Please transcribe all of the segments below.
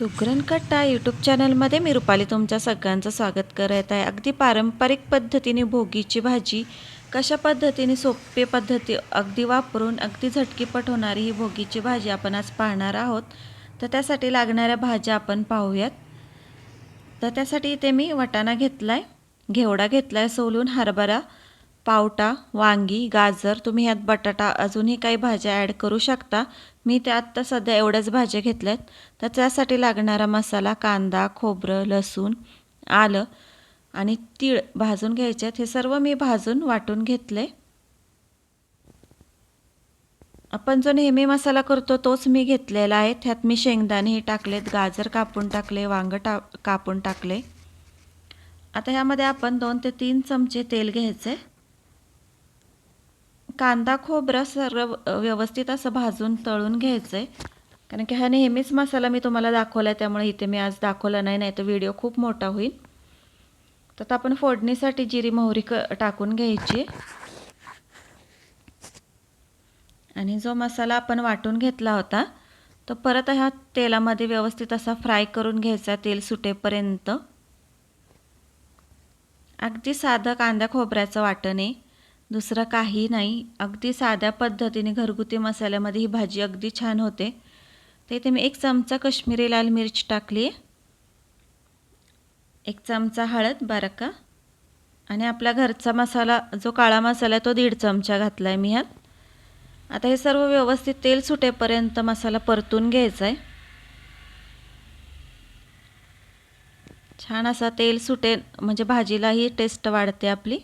सुगरण कट्टा यूट्यूब चॅनलमध्ये मी रुपाली तुमच्या सगळ्यांचं स्वागत करत आहे. अगदी पारंपरिक पद्धतीने भोगीची भाजी कशा पद्धतीने सोपे पद्धती अगदी वापरून अगदी झटकीपट होणारी ही भोगीची भाजी आपण आज पाहणार आहोत. तर त्यासाठी लागणाऱ्या भाज्या आपण पाहूयात. तर त्यासाठी इथे मी वटाणा घेतला आहे घेवडा घेतला आहे सोलून हरभरा पावटा वांगी गाजर तुम्ही ह्यात बटाटा अजूनही काही भाज्या ॲड करू शकता. मी त्या आत्ता सध्या एवढ्याच भाज्या घेतल्यात. तर त्यासाठी लागणारा मसाला कांदा खोबरं लसूण आलं आणि तीळ भाजून घ्यायचे आहेत हे सर्व मी भाजून वाटून घेतले. आपण जो नेहमी मसाला करतो तोच मी घेतलेला आहे. त्यात मी शेंगदाणेही टाकलेत गाजर कापून टाकले वांगं टा कापून टाकले. आता ह्यामध्ये आपण दोन ते तीन चमचे तेल घ्यायचे. कांदा खोबरं सर्व व्यवस्थित असं भाजून तळून घ्यायचं आहे कारण की हा नेहमीच मसाला मी तुम्हाला दाखवला आहे त्यामुळे इथे मी आज दाखवला नाही नाही तर व्हिडिओ खूप मोठा होईल. तर आपण फोडणीसाठी जिरी मोहरी क टाकून घ्यायची. आणि जो मसाला आपण वाटून घेतला होता तो परत ह्या तेलामध्ये व्यवस्थित असा फ्राय करून घ्यायचा तेल सुटेपर्यंत. अगदी साधं कांदा खोबऱ्याचं वाटण आहे. दुसरं काही नाही. अगदी साध्या पद्धतीने घरगुती मसाल्यामध्ये ही भाजी अगदी छान होते. तर इथे मी एक चमचा कश्मीरी लाल मिरच टाकली. आहे एक चमचा हळद बारका आणि आपला घरचा मसाला जो काळा मसाला आहे तो दीड चमचा घातला आहे मी ह्यात आता हे सर्व व्यवस्थित तेल सुटेपर्यंत मसाला परतून घ्यायचा आहे छान असा तेल सुटे म्हणजे भाजीलाही टेस्ट वाढते आपली.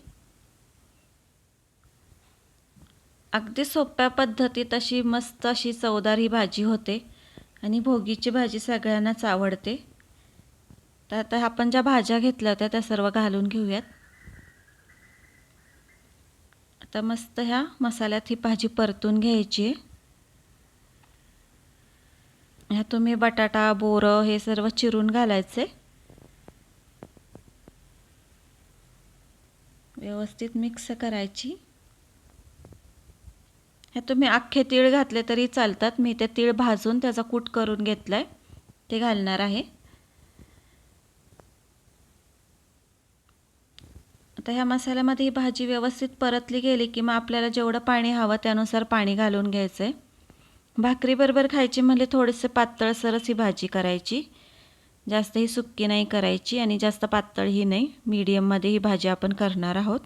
अगदी सोप्या पद्धतीत अशी मस्त अशी चवदार ही भाजी होते आणि भोगीची भाजी सगळ्यांनाच आवडते. तर आता आपण ज्या भाज्या घेतल्या होत्या त्या सर्व घालून घेऊयात. आता मस्त ह्या मसाल्यात ही भाजी परतून घ्यायची आहे. ह्या तुम्ही बटाटा बोरं हे सर्व चिरून घालायचे. व्यवस्थित मिक्स करायची. हे तुम्ही अख्खे तीळ घातले तरी चालतात. मी ते तीळ भाजून त्याचा कूट करून घेतला आहे ते घालणार आहे. आता ह्या मसाल्यामध्ये ही भाजी व्यवस्थित परतली गेली की मग आपल्याला जेवढं पाणी हवं त्यानुसार पाणी घालून घ्यायचं आहे भाकरीबरोबर खायची म्हणजे थोडेसे पातळसरच ही भाजी करायची. जास्त ही सुक्की नाही करायची आणि जास्त पातळही नाही. मीडियममध्ये ही भाजी आपण करणार आहोत.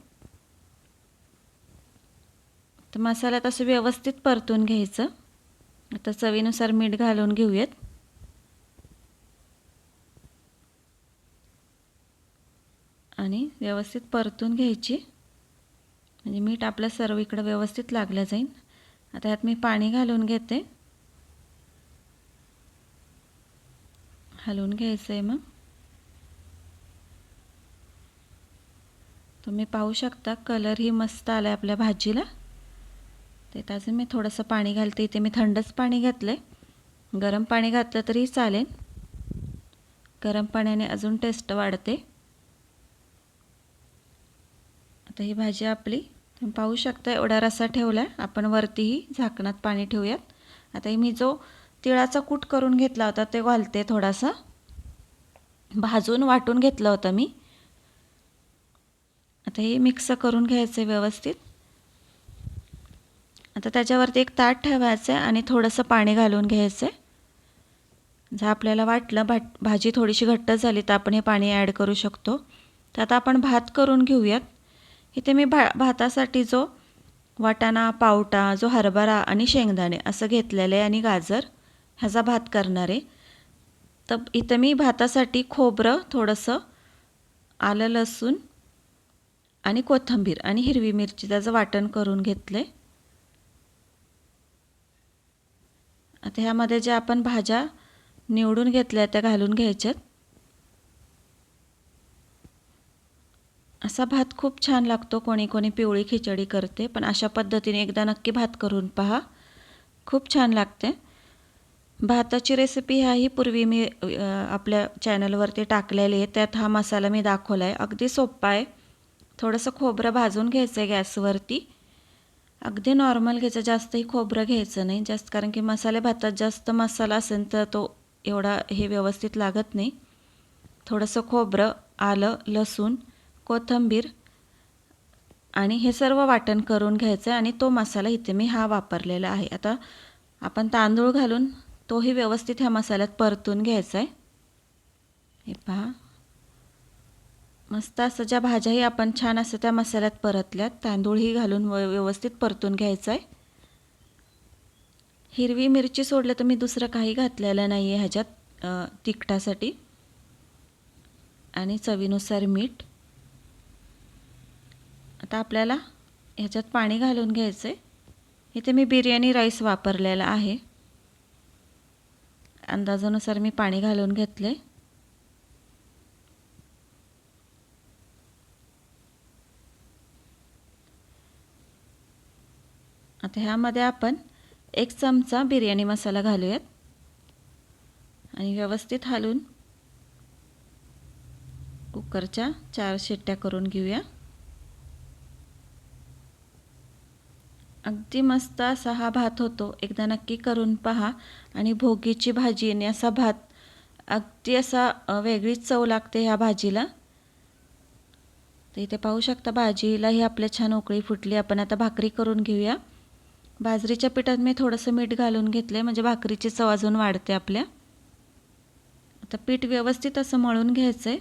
तर मसाल्यात असं व्यवस्थित परतून घ्यायचं. आता चवीनुसार मीठ घालून घेऊयात. आणि व्यवस्थित परतून घ्यायची. म्हणजे मीठ आपलं सर्व इकडं व्यवस्थित लागलं जाईल आता यात मी पाणी घालून घेते. हलवून घ्यायचं आहे मग. तुम्ही पाहू शकता कलरही मस्त आला आहे आपल्या भाजीला. ते अजून मी थोडंसं पाणी घालते. इथे मी थंडच पाणी घातलं आहे गरम पाणी घातलं तरी चालेल. गरम पाण्याने अजून टेस्ट वाढते. आता ही भाजी आपली तुम्ही पाहू शकता एवढा रसा ठेवला आहे आपण वरतीही झाकणात पाणी ठेवूयात. आता मी जो तिळाचा कूट करून घेतला होता ते घालते थोडासा. भाजून वाटून घेतलं होतं मी. आता हे मिक्स करून घ्यायचं व्यवस्थित. आता त्याच्यावरती एक ताट ठेवायचं आहे आणि थोडंसं पाणी घालून घ्यायचं आहे जर आपल्याला वाटलं भाट भाजी थोडीशी घट्ट झाली तर आपण हे पाणी ॲड करू शकतो. तर आता आपण भात करून घेऊयात. इथे मी भा भातासाठी जो वाटाणा पावटा जो हरभरा आणि शेंगदाणे असं घेतलेलं आहे आणि गाजर ह्याचा भात करणार आहे. तर इथं मी भातासाठी खोबरं थोडंसं आलं लसूण आणि कोथिंबीर आणि हिरवी मिरची त्याचं वाटण करून घेतलं आहे आता ह्यामध्ये ज्या आपण भाज्या निवडून घेतल्या त्या घालून घ्यायच्यात. असा भात खूप छान लागतो. कोणी कोणी पिवळी खिचडी करते पण अशा पद्धतीने एकदा नक्की भात करून पहा. खूप छान लागते. भाताची रेसिपी ह्याही पूर्वी मी आपल्या चॅनलवरती टाकलेली आहे. त्यात हा मसाला मी दाखवला आहे अगदी सोप्पा आहे. थोडंसं खोबरं भाजून घ्यायचं आहे गॅसवरती. अगदी नॉर्मल घ्यायचं जास्तही खोबरं घ्यायचं नाही. जास्त कारण की मसाले भातात जास्त मसाला असेल तर तो एवढा हे व्यवस्थित लागत नाही. थोडंसं खोबरं आलं लसूण कोथिंबीर आणि हे सर्व वाटण करून घ्यायचं आहे आणि तो मसाला इथे मी हा वापरलेला आहे. आता आपण तांदूळ घालून तोही व्यवस्थित ह्या मसाल्यात परतून घ्यायचा आहे हे पहा. मस्त असं ज्या भाज्याही आपण छान असं त्या मसाल्यात परतल्यात तांदूळही घालून व व्यवस्थित परतून घ्यायचं आहे हिरवी मिरची सोडलं तर मी दुसरं काही घातलेलं नाही आहे ह्याच्यात तिखटासाठी. आणि चवीनुसार मीठ. आता आपल्याला ह्याच्यात पाणी घालून घ्यायचं आहे इथे मी बिर्याणी राईस वापरलेला आहे. अंदाजानुसार मी पाणी घालून घेतलं आहे आता ह्यामध्ये आपण एक चमचा बिर्याणी मसाला घालूयात. आणि व्यवस्थित हलून कुकरच्या चार शिट्ट्या करून घेऊया. अगदी मस्त असा हा भात होतो. एकदा नक्की करून पहा. आणि भोगीची भाजी आणि असा भात अगदी असा वेगळीच चव लागते ह्या भाजीला. तर इथे पाहू शकता भाजीलाही आपल्या छान उकळी फुटली. आपण आता भाकरी करून घेऊया. बाजरीच्या पिठात मी थोडंसं मीठ घालून घेतलं आहे म्हणजे भाकरीची चव अजून वाढते आपल्या. आता पीठ व्यवस्थित असं मळून घ्यायचं आहे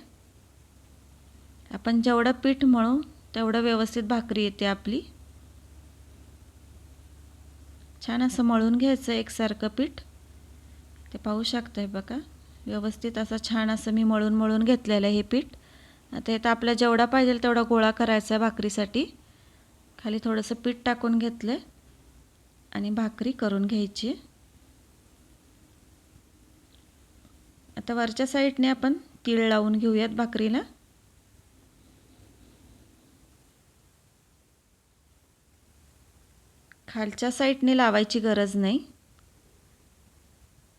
आपण जेवढं पीठ मळू तेवढं व्यवस्थित भाकरी येते आपली. छान असं मळून घ्यायचं एकसारखं पीठ. ते पाहू शकताय बघा. व्यवस्थित असं छान असं मी मळून मळून घेतलेलं आहे हे पीठ. आता इथं आपल्या जेवढा पाहिजे तेवढा गोळा करायचा आहे भाकरीसाठी. खाली थोडंसं पीठ टाकून घेतलं आहे आणि भाकरी करून घ्यायची. आता वरच्या साईडने आपण तीळ लावून घेऊयात भाकरीला. खालच्या साईडने लावायची गरज नाही.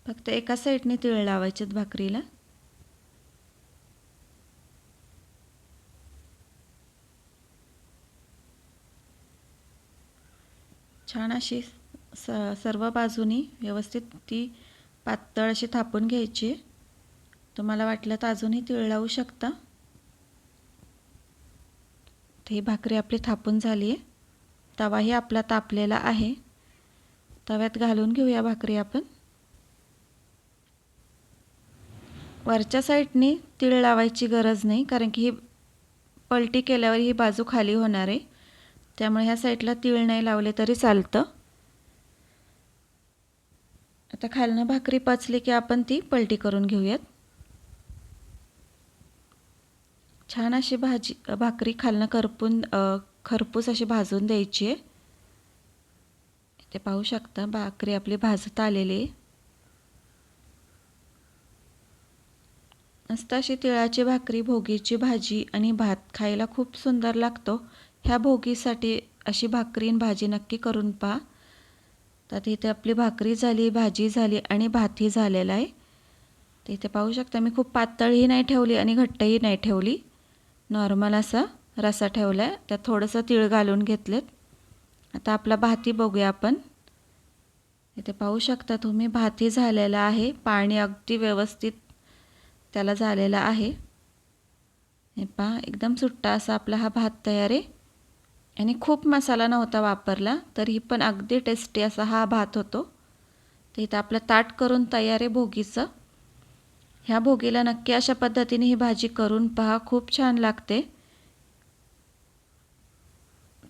फक्त एका साईडने तीळ लावायचेत भाकरीला. छान अशी स सर्व बाजूनी व्यवस्थित ती पातळ अशी थापून घ्यायची. तुम्हाला वाटलं तर अजूनही तीळ लावू शकता. ही भाकरी आपली थापून झाली आहे. तवाही आपला तापलेला आहे. तव्यात घालून घेऊया भाकरी आपण. वरच्या साईडने तीळ लावायची गरज नाही कारण की ही पलटी केल्यावर ही बाजू खाली होणार आहे. त्यामुळे ह्या साईडला तीळ नाही लावले तरी चालतं. आता खालनं भाकरी पचली की आपण ती पलटी करून घेऊयात. छान अशी भाजी भाकरी खालनं करपून खरपूस अशी भाजून द्यायची आहे. ते पाहू शकता भाकरी आपली भाजत आलेली आहे. मस्त अशी तिळाची भाकरी भोगीची भाजी आणि भात खायला खूप सुंदर लागतो. ह्या भोगीसाठी अशी भाकरी आणि भाजी नक्की करून पहा. तर इथे आपली भाकरी झाली भाजी झाली आणि भातही झालेला आहे. तर इथे पाहू शकता मी खूप पातळही नाही ठेवली आणि घट्टही नाही ठेवली. नॉर्मल असा रसा ठेवला आहे. त्यात थोडंसं तीळ घालून घेतलेत. आता आपला भाती बघूया आपण. इथे पाहू शकता तुम्ही भाती झालेला आहे. पाणी अगदी व्यवस्थित त्याला झालेला आहे. हे पहा एकदम सुट्टा असा आपला हा भात तयार आहे. आणि खूप मसाला नव्हता वापरला तरी पण अगदी टेस्टी असा हा भात होतो. तर इथं आपलं ताट करून तयार आहे भोगीचं. ह्या भोगीला नक्की अशा पद्धतीने ही भाजी करून पहा खूप छान लागते.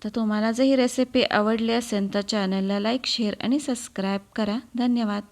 तर तुम्हाला जर ही रेसिपी आवडली असेल तर चॅनलला लाईक शेअर आणि सबस्क्राईब करा. धन्यवाद.